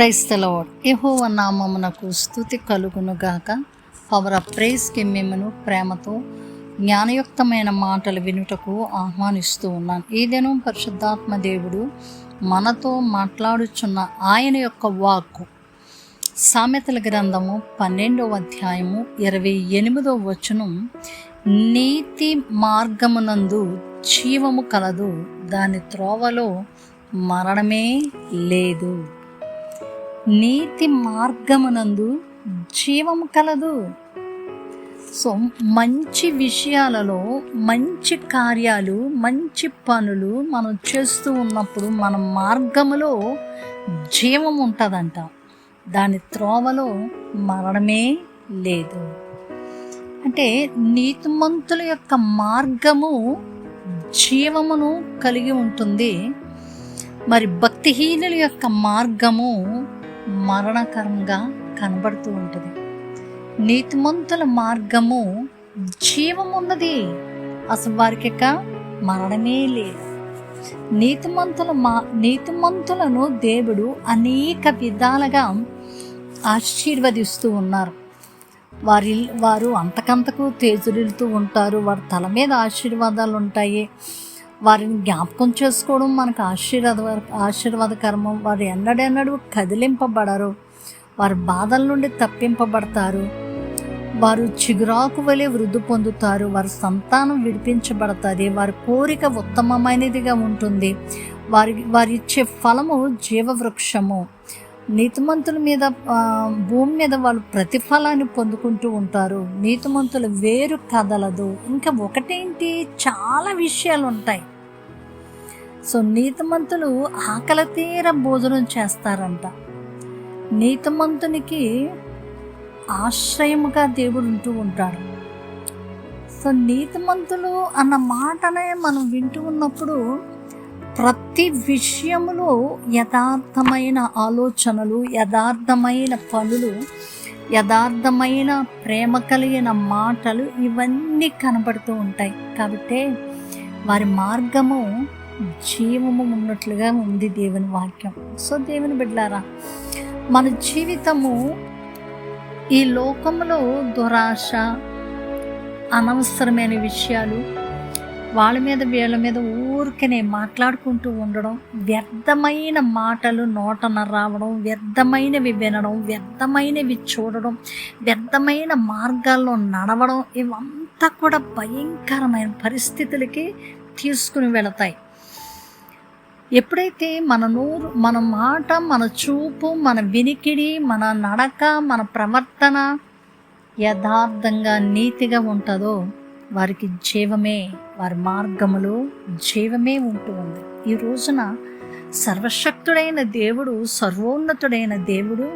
క్రైస్తలవాడ్ యహోవ నామమునకు స్థుతి కలుగునుగాక పవర్ ఆఫ్ ప్రేస్కి మిమ్మను ప్రేమతో జ్ఞానయుక్తమైన మాటలు వినుటకు ఆహ్వానిస్తూ ఉన్నాను. ఈ దినం పరిశుద్ధాత్మ దేవుడు మనతో మాట్లాడుచున్న ఆయన యొక్క వాక్కు. సామెతల గ్రంథము పన్నెండవ అధ్యాయము ఇరవై ఎనిమిదవ వచనం. నీతి మార్గమునందు జీవము కలదు దాని త్రోవలో మరణమే లేదు. నీతి మార్గమునందు జీవము కలదు. సో మంచి విషయాలలో మంచి కార్యాలు మంచి పనులు మనం చేస్తూ ఉన్నప్పుడు మన మార్గములో జీవం ఉంటుందంట. దాని త్రోవలో మరణమే లేదు. అంటే నీతిమంతుల యొక్క మార్గము జీవమును కలిగి ఉంటుంది. మరి భక్తిహీనుల యొక్క మార్గము మరణకరంగా కనబడుతూ ఉంటుంది. నీతిమంతుల మార్గము జీవమున్నది. అసలు వారికి మరణమే లేదు. నీతిమంతుల మా నీతిమంతులను దేవుడు అనేక విధాలుగా ఆశీర్వదిస్తూ ఉన్నారు. వారి వారు అంతకంతకు తేజులుతూ ఉంటారు. వారి తల మీద ఆశీర్వాదాలు ఉంటాయి వారిని జ్ఞాపకం చేసుకోవడం మనకు ఆశీర్వాద ఆశీర్వాదకరము. వారు ఎన్నడెన్నడూ కదిలింపబడరు. వారి బాధల నుండి తప్పింపబడతారు. వారు చిగురాకు వలె వృద్ధి పొందుతారు. వారి సంతానం విడిపించబడతారు వారి కోరిక ఉత్తమమైనదిగా ఉంటుంది. వారి వారిచ్చే ఫలము జీవవృక్షము. నీతిమంతుల మీద భూమి మీద వాళ్ళు ప్రతిఫలాన్ని పొందుకుంటూ ఉంటారు. నీతిమంతుల వేరు కదలదు. ఇంకా ఒకటేంటి? చాలా విషయాలు ఉంటాయి సో నీతిమంతులు ఆకలి తీర భోజనం చేస్తారంట. నీతిమంతునికి ఆశ్రయముగా దేవుడు ఉంటూ ఉంటాడు. సో నీతిమంతులు అన్న మాటనే మనం వింటూ ఉన్నప్పుడు ప్రతి విషయములో యథార్థమైన ఆలోచనలు యథార్థమైన పనులు యథార్థమైన ప్రేమ కలిగిన మాటలు ఇవన్నీ కనబడుతూ ఉంటాయి. కాబట్టి వారి మార్గము జీవము ఉన్నట్లుగా ఉంది దేవుని వాక్యం. సో దేవుని బిడ్డారా మన జీవితము ఈ లోకంలో దురాశ అనవసరమైన విషయాలు వాళ్ళ మీద వీళ్ళ మీద ఊరికనే మాట్లాడుకుంటూ ఉండడం వ్యర్థమైన మాటలు నోటన రావడం వ్యర్థమైనవి వినడం వ్యర్థమైనవి చూడడం వ్యర్థమైన మార్గాల్లో నడవడం ఇవంతా కూడా భయంకరమైన పరిస్థితులకి తీసుకుని వెళతాయి. ఎప్పుడైతే మన నోరు మన మాట మన చూపు మన వినికిడి మన నడక మన ప్రవర్తన యథార్థంగా నీతిగా ఉంటుందో వారికి జీవమే వారి మార్గములో జీవమే ఉంటూ ఉంది. ఈ రోజున సర్వశక్తుడైన దేవుడు సర్వోన్నతుడైన దేవుడు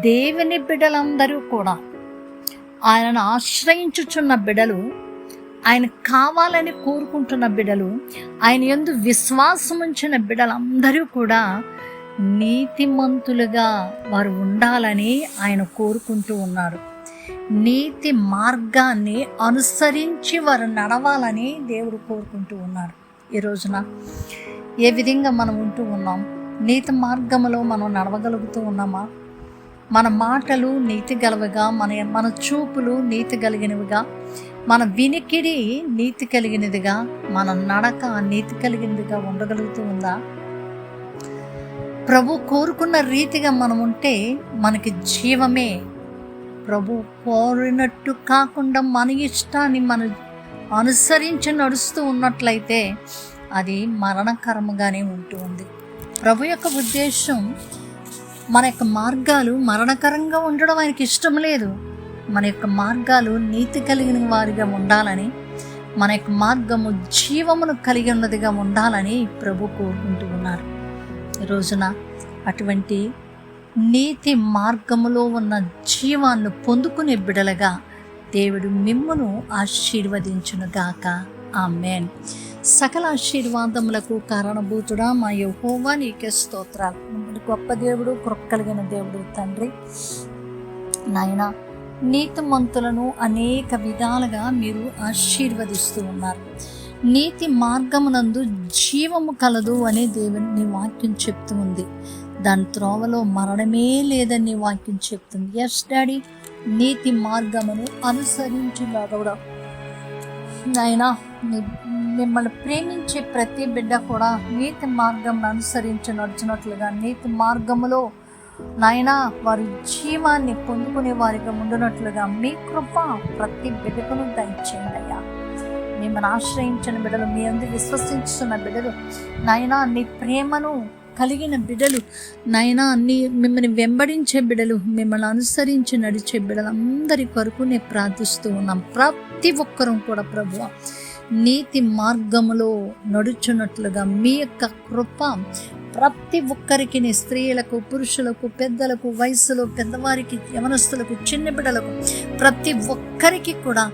దేవుని బిడ్డలందరూ కూడా ఆయనను ఆశ్రయించుచున్న బిడలు ఆయన కావాలని కోరుకుంటున్న బిడలు ఆయన ఎందు విశ్వాసం ఉంచిన బిడలందరూ కూడా నీతిమంతులుగా వారు ఉండాలని ఆయన కోరుకుంటూ ఉన్నారు. నీతి మార్గాన్ని అనుసరించి వారు నడవాలని దేవుడు కోరుకుంటూ ఉన్నారు. ఈ రోజున ఏ విధంగా మనం ఉంటూ ఉన్నాం? నీతి మార్గంలో మనం నడవగలుగుతూ ఉన్నామా? మన మాటలు నీతి గలవిగా మన మన చూపులు నీతి కలిగినవిగా మన వినికిడి నీతి కలిగినదిగా మన నడక నీతి కలిగినదిగా ఉండగలుగుతూ ఉందా? ప్రభు కోరుకున్న రీతిగా మనం ఉంటే మనకి జీవమే. ప్రభు కోరినట్టు కాకుండా మన ఇష్టాన్ని మనం అనుసరించి నడుస్తూ ఉన్నట్లయితే అది మరణకరముగానే ఉంటూ ఉంది. ప్రభు యొక్క ఉద్దేశం మన యొక్క మార్గాలు మరణకరంగా ఉండడం ఆయనకి ఇష్టం లేదు. మన యొక్క మార్గాలు నీతి కలిగిన వారిగా ఉండాలని మన యొక్క మార్గము జీవమును కలిగి ఉన్నదిగా ఉండాలని ప్రభు కోరుకుంటూ ఉన్నారు. ఈ రోజున అటువంటి నీతి మార్గములో ఉన్న జీవాన్ని పొందుకునే బిడలగా దేవుడు మిమ్మును ఆశీర్వదించునుగాక ఆమెన్. సకల ఆశీర్వాదములకు కారణభూతుడా మా యహోవా నీకే స్తోత్రాలు. గొప్ప దేవుడు కృప దేవుడు తండ్రి. నాయనా నీతిమంతులను అనేక విధాలుగా మీరు ఆశీర్వదిస్తూ ఉన్నారు. నీతి మార్గమునందు జీవము కలదు అనే దేవుని నీ వాక్యం చెప్తూ ఉంది. దాని త్రోవలో మరణమే లేదని నీ వాక్యం చెప్తుంది. ఎస్ డాడీ నీతి మార్గమును అనుసరించులాగా నాయనా మిమ్మల్ని ప్రేమించే ప్రతి బిడ్డ కూడా నీతి మార్గం అనుసరించి నడిచినట్లుగా నీతి మార్గములో నాయనా వారి జీవాన్ని పొందుకునే వారిగా ఉండునట్లుగా మీ కృప ప్రతి బిడ్డకును దయచేయండి అయ్యా. మిమ్మల్ని ఆశ్రయించిన బిడ్డలు మీ అందరు విశ్వసించున్న బిడ్డలు నాయనా నీ ప్రేమను కలిగిన బిడ్డలు నాయనా అన్ని మిమ్మల్ని వెంబడించే బిడ్డలు మిమ్మల్ని అనుసరించి నడిచే బిడ్డలందరి కొరకు నేను ప్రార్థిస్తూ ఉన్నాం. ప్రతి ఒక్కరూ కూడా ప్రభు నీతి మార్గములో నడుచున్నట్లుగా మీ యొక్క కృప ప్రతి ఒక్కరికి నీ స్త్రీలకు పురుషులకు పెద్దలకు వయసులో పెద్దవారికి యవనస్తులకు చిన్న బిడ్డలకు ప్రతి ఒక్కరికి కూడా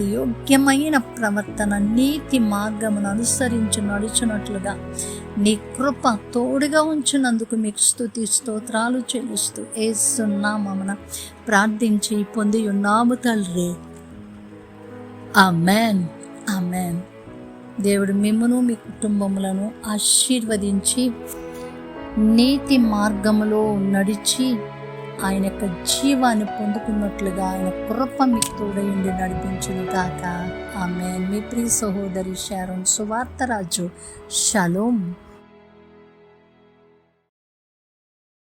యోగ్యమైన ప్రవర్తన నీతి మార్గమును అనుసరించి నడుచున్నట్లుగా నీ కృప తోడుగా ఉంచినందుకు మీకు స్థుతి స్తోత్రాలు చెల్లిస్తూ ఏసున్నామన ప్రార్థించి పొంది ఉన్నాము తండ్రి. ఆమెన్. ఆమెన్. దేవుడు మిమ్మను మీ కుటుంబములను ఆశీర్వదించి నీతి మార్గములో నడిచి ఆయన యొక్క జీవాన్ని పొందుకున్నట్లుగా ఆయన కృప మీకు తోడయుండి నడిపించును గాక. ఆమె మీ ప్రియ సహోదరి శారోన్ సువార్తరాజు షలోం.